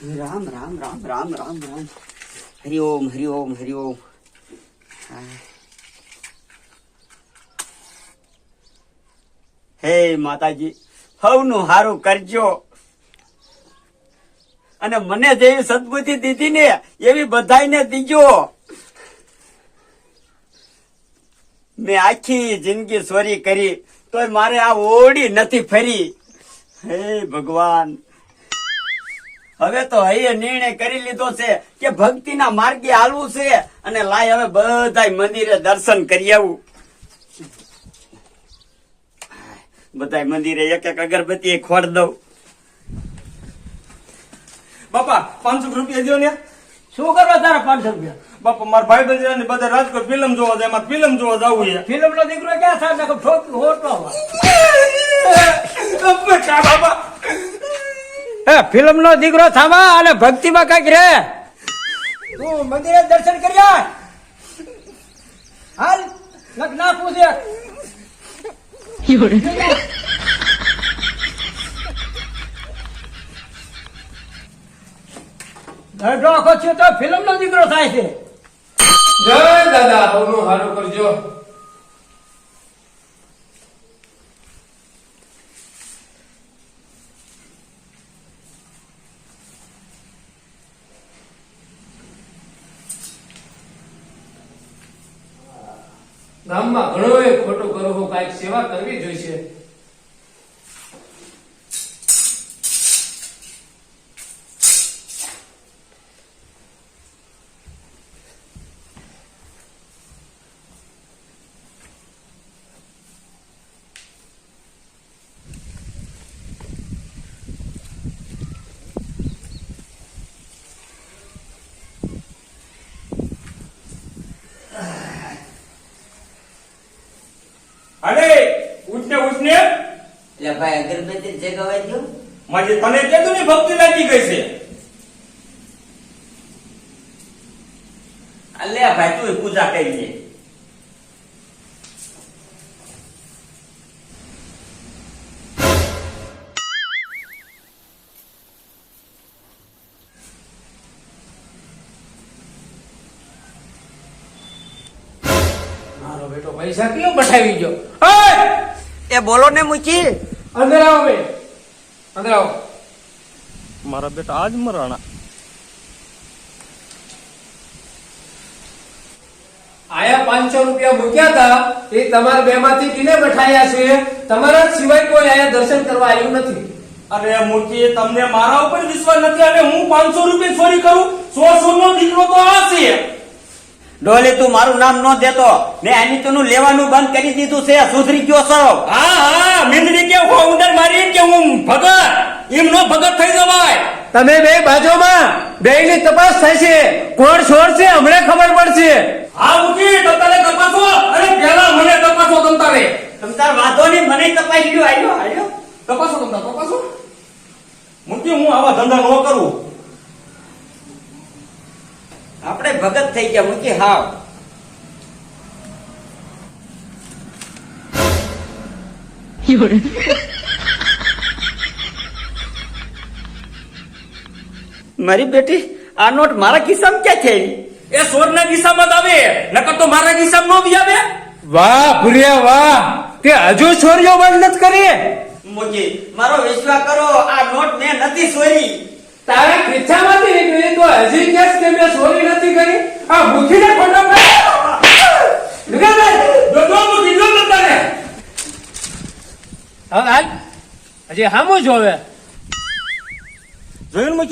રામ રામ રામ રામ રામ રામ. હરિઓમ હરિઓમ હરિઓમ. હરિ ઓમ હા. હે માતાજી, હવનું હારું કરજો. અને મને જેવી સદબુદ્ધિ દીધી ને, એવી બધાને દીજો. મેં આખી જિંદગી સોરી કરી, તોય મારે આ ઓડી નથી ફરી. હે ભગવાન. હવે તો હૈયે નિર્ણય કરી લીધો છે કે ભક્તિના માર્ગે હાલવું છે અને લાય હવે બધા મંદિરે દર્શન કરી આવું. બધા મંદિરે એક એક અગરબત્તી ખોડ દઉં. બાપા પાંચસો રૂપિયા દો ને. શું કરવા તારા પાંચસો રૂપિયા? બાપા મારા ભાઈ બંધ બધા રાજકોટ ફિલ્મ જોવા જાય મારે ફિલ્મ જોવા જવું છે. ફિલ્મ નો દીકરો ક્યાં થાય ઠોક હોટલો બાપા હે ફિલ્મ નો દીકરો થામા અને ભક્તિમાં કંઈક રે તું મંદિરે દર્શન કરી હાલ લગ ના પૂછે દરડો આખો થયો તો ફિલ્મ નો દીકરો થાય છે. જય દાદા બહુ હારું કરજો. ગામમાં ઘણો એ કરવો કરવું કાંઈક સેવા કરવી જોઈશે અરે ઉઠને ઉઠને એટલે ભાઈ અગરબત્તી જગાવાઈ દો મારી તને કીધું ને ભક્તિ લાગી ગઈ છે. લે ભાઈ તું પૂજા કરી લે. મારો બેટો પૈસા કયો પઠાવી ગયો! એ બોલો ને મુચી. અંદર આવો બે. અંદર આવો. મારા બેટા આજ મરાણા. આયા પાંચસો રૂપિયા મૂક્યા હતા એ તમારા બે માંથી કિને બેઠાયા છે? તમારા સિવાય કોઈ આયા દર્શન કરવા આવ્યું નથી. અરે મૂર્તિ તમને મારા ઉપર વિશ્વાસ નથી અને હું પાંચસો રૂપિયા ચોરી કરું? સો સો નો દીકરો તો આ છે. ડોલી તું મારું નામ ન દેતો. મેં એની તું લેવાનું બંધ કરી દીધું છે. સુધરી ગયો છો. હા હા મિંદરી કે હું ઉંદર મારી કે હું ભગત? એમ નો ભગત થઈ જવાય. તમે બે બાજુમાં બેની તપાસ થશે કોણ છોડ છે હમણાં ખબર પડશે. હા તો તતાને તપાસો. અરે પેલા મને તપાસો તમતારે તમ વાતો વાંધો નહીં મને તપાસી લ્યો આયો આયો તપાસો તમતાર તપાસો. મુકી હું આવા ધંધા ન કરું. આપણે ભગત થઈ ગયા મૂકી હાવ. મારી બેટી આ નોટ મારા કિસ્સામાં ક્યાં છે એ સોરના કિસ્સામાં જ આવે નકર તો મારા કિસ્સામાં નો બી આવે. વાહ ભુરિયા વાહ. તે હજુ છોરીઓ બંધ નથી કરી? મોજી મારો વિશ્વાસ કરો આ નોટ મેં નથી ચોરી તારા ખિસ્સામાંથી નીકળી તો હજી કેસ કે મેં ચોરી નથી કરી? આ ભૂખીને ખોટો હવે હાલ હજી હામું જોવે જોયું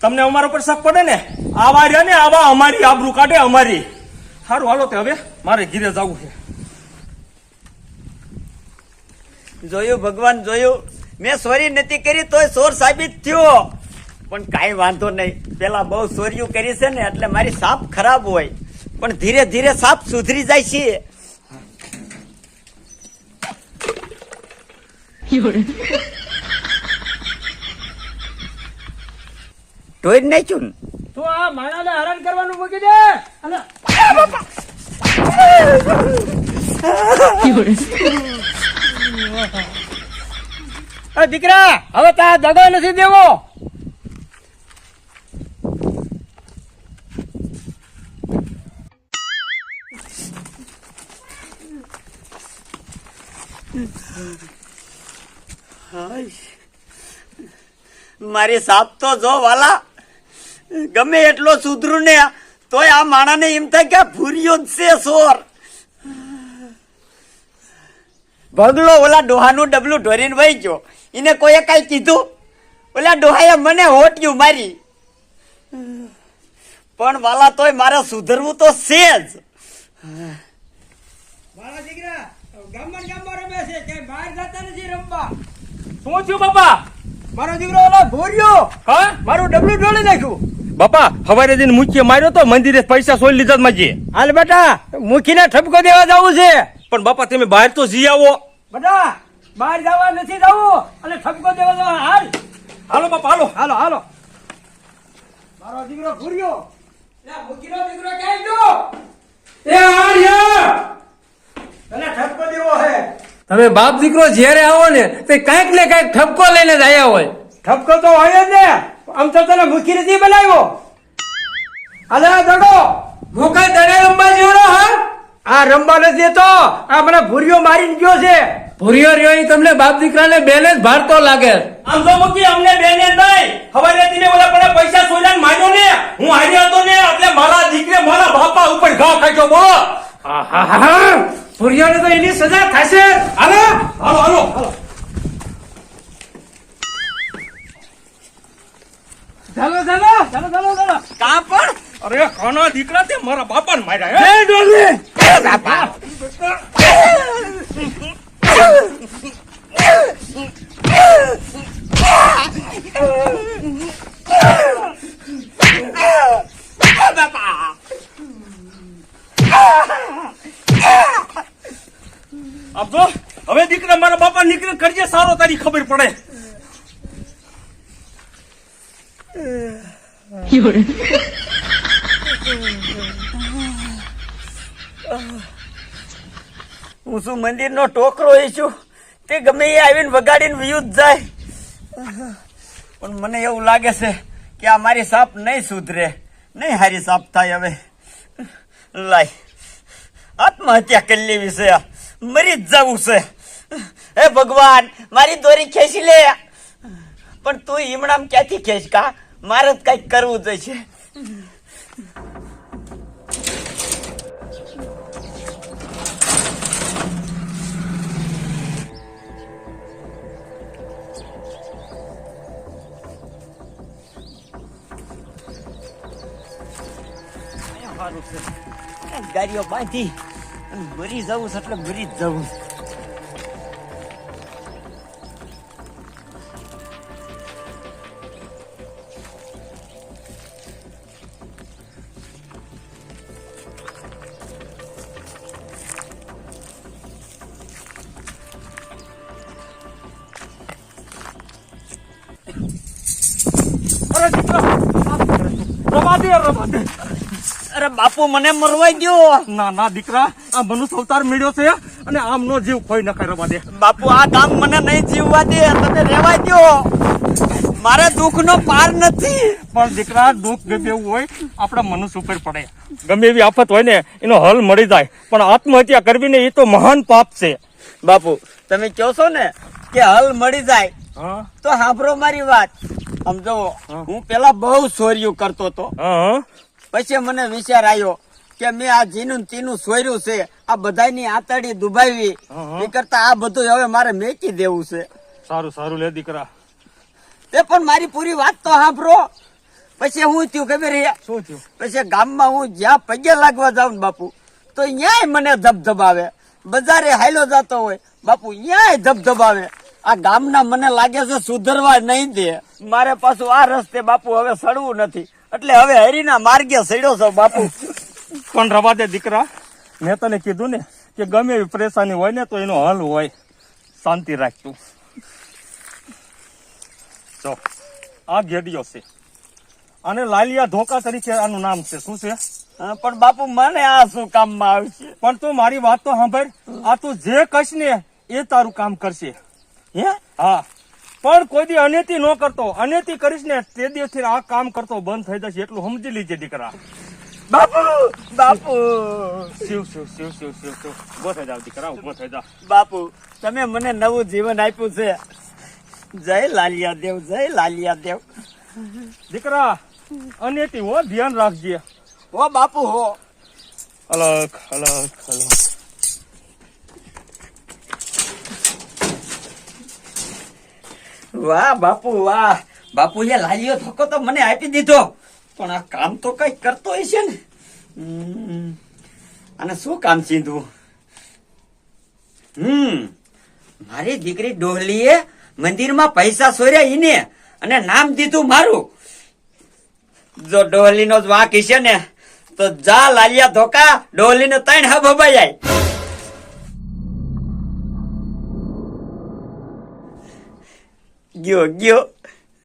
તમને અમારા ઉપર શક પડે ને? આવા રહ્યા ને આવા અમારી આબરૂ કાઢે અમારી. સારું હાલો તે હવે. મારે ઘીરે જવું છે. જોયું ભગવાન જોયું. મેં સોરી નથી કરી તોય સોર સાબિત થયો. પણ કાંઈ વાંધો નહીં. પેલા બહુ ચોર્યું કરી છે ને એટલે મારી સાપ ખરાબ હોય. પણ ધીરે ધીરે સાપ સુધરી જાય છે. ટોઈ નાખ્યું તું આ માણાને હેરાન કરવાનું મૂકી દે. દીકરા હવે તા દગો નથી દેવો. મારી સાપ તો જો વાલા, ગમે એટલો સુધરું ને, તોય આ માણાને એમ થાય કે ભૂરિયો જ છે સોર. ભગલો ઓલા ડોહાનું ડબલું ઢોરીને વહી ગયો. એને કોઈએ કાંઈ કીધું? ઓલા ડોહાએ મને હોટ્યું મારી. પણ વાલા તોય મારે સુધરવું તો છે જ. ગામમાં રમે છે કે બહાર જતા નથી રમવા. શું થયું બાપા? મારો દીકરો ઓલો ભોર્યો. હા? મારું ડબલું ઢોળી નાખ્યું. બાપા હવારે દિન મુખ્ય માર્યો તો મંદિરે પૈસા સોઈ લીધા માજી હાલ બેટા મુખીને ઠપકો દેવા જવું છે. પણ બાપા તમે બહાર તો જી આવો. બેટા બહાર જવા નથી જવું. અને ઠપકો દેવા જવા. હાલ. હાલો બાપા હાલો. હાલો હાલો. મારો દીકરો ભૂર્યો. મુખીનો દીકરો ક્યાં ગયો? એ તને ઠપકો દેવો હે. તમે બાપ દીકરો જ્યારે આવો ને તે કાંઈક ને કાંઈક ઠપકો લઈને જ આવ્યા હોય. ઠપકો તો હોય જ ને. આમ તો તને મુખી નથી બનાવ્યો. અલે દડો. હું કઈ દડે રમવા જેવો હા? આ રમવા નથી દેતો. આ મને ભૂરીઓ મારીને ગયો છે. ભૂરિયો રહ્યો તમને બાપ દીકરાને બેને જ ભારતો લાગે. આમ તો મૂકી અમને બેને નહીં. હવારે દિને ઓલા પણ પૈસા સોયલા માર્યો ને. હું હાર્યો હતો ને એટલે મારા દીકરે મારા બાપા ઉપર ઘા ખાઈ બોલો. ભૂરિયોને તો એની સજા થશે હાલો હાલો હાલો ચાલો ચાલો ચાલો ચાલો ચાલો કાં પણ અરે ખાના દીકરા તે મારા બાપાને માર્યા હે આમ તો હવે દીકરા મારા બાપા નીકળે કરજે સારો તારી ખબર પડે હું શું મંદિરનો ટોકરો છું તે ગમે એ આવીને વગાડીને વિયુદ્ધ જાય. પણ મને એવું લાગે છે કે આ મારી સાપ નહીં સુધરે. નહીં હારી સાપ થાય હવે. લાય. આત્મહત્યા કરી લેવી છે મરી જ જવું છે. હે ભગવાન, મારી દોરી ખેંચી લે. પણ તું હિમણામ ક્યાંથી ખેંચ કા? મારે જ કંઈક કરવું જોઈએ સારું છે એ ગાડીઓ બાંધી અને મરી જવું છે એટલે મરી જ જવું છે. અરે દીકરા રવા દે રવા દે અરે બાપુ મને મરવાઈ ગયો. ના ના દીકરા આ મનુષ્ય અવતાર મળ્યો છે અને આમનો જીવ કોઈ નખાય રવા દે. બાપુ આ કામ મને નહીં જીવવા દે તમે રહેવા દો મારે દુઃખનો પાર નથી. પણ દીકરા દુઃખ ગમે એવું હોય આપણા મનુષ્ય ઉપર પડે. ગમે એવી આફત હોય ને એનો હલ મળી જાય. પણ આત્મહત્યા કરવી ને એ તો મહાન પાપ છે. બાપુ તમે કહો છો ને કે હલ મળી જાય હા. તો સાંભળો મારી વાત. સમજો હું. પેલા બહુ ચોરીઓ કરતો હતો. પછી મને વિચાર આવ્યો કે મેં આ જીનું ચીનું તીનું સોર્યું છે આ બધાની આતડી દુભાવી. એ કરતા આ બધું હવે મારે મેકી દેવું છે. સારું સારું લે દીકરા. તે પણ મારી પૂરી વાત તો સાંભળો. પછી હું થયું ખબર? શું થયું? પછી ગામમાં હું જ્યાં પગે લાગવા જાઉં બાપુ તો ન્યાય મને ધબધબાવે. બજારે હાયલો જતો હોય બાપુ ન્યાય ધબધબાવે. આ ગામના મને લાગે છે સુધરવા નહીં દે. મારે પાછું આ રસ્તે બાપુ હવે સડવું નથી. એટલે હવે હરીના માર્ગે સડ્યો છો બાપુ. પણ રવા દે દીકરા? મેં તને કીધું ને કે ગમે એવી પરેશાની હોય ને તો એનો હલ હોય. શાંતિ રાખ તું. જો આ ઘેડિયો છે. અને લાલિયા ધોકા તરીકે આનું નામ છે. શું છે? હા, પણ બાપુ મને આ શું કામમાં આવશે પણ તું મારી વાત તો સાંભળ. આ તું જે કહીશ ને એ તારું કામ કરશે. હે? હા. પણ કોઈ દી અનેતી ન કરતો. અનેતી કરીશ ને તે દિવસથી આ કામ કરતો બંધ થઈ જશે એટલું સમજી લીજે દીકરા. બાપુ બાપુ. શિવ શિવ શિવ શિવ શિવ શિવ. ઊભો થઈ જાવ દીકરા ઊભો થઈ જાવ બાપુ તમે મને નવું જીવન આપ્યું છે. જય લાલિયા દેવ જય લાલિયા દેવ. દીકરા અનેતી હો ધ્યાન રાખજે. ઓ બાપુ હો. અલગ અલગ અલગ. વાહ, બાપુ વાહ. બાપુ એ લાલિયો ધક્કો તો મને આપી દીધો. પણ આ કામ તો કઈ કરતો હશે ને? અને શું કામ સીધું? હમ. મારી દીકરી ડોહલીએ મંદિરમાં પૈસા સોર્યા ઈને અને નામ દીધું મારું. જો ડોહલીનો જ વાંક હશે ને, તો જા લાલિયા ધોકા, ડોહલીને ત્રણ હબ હબાઈ 哟哟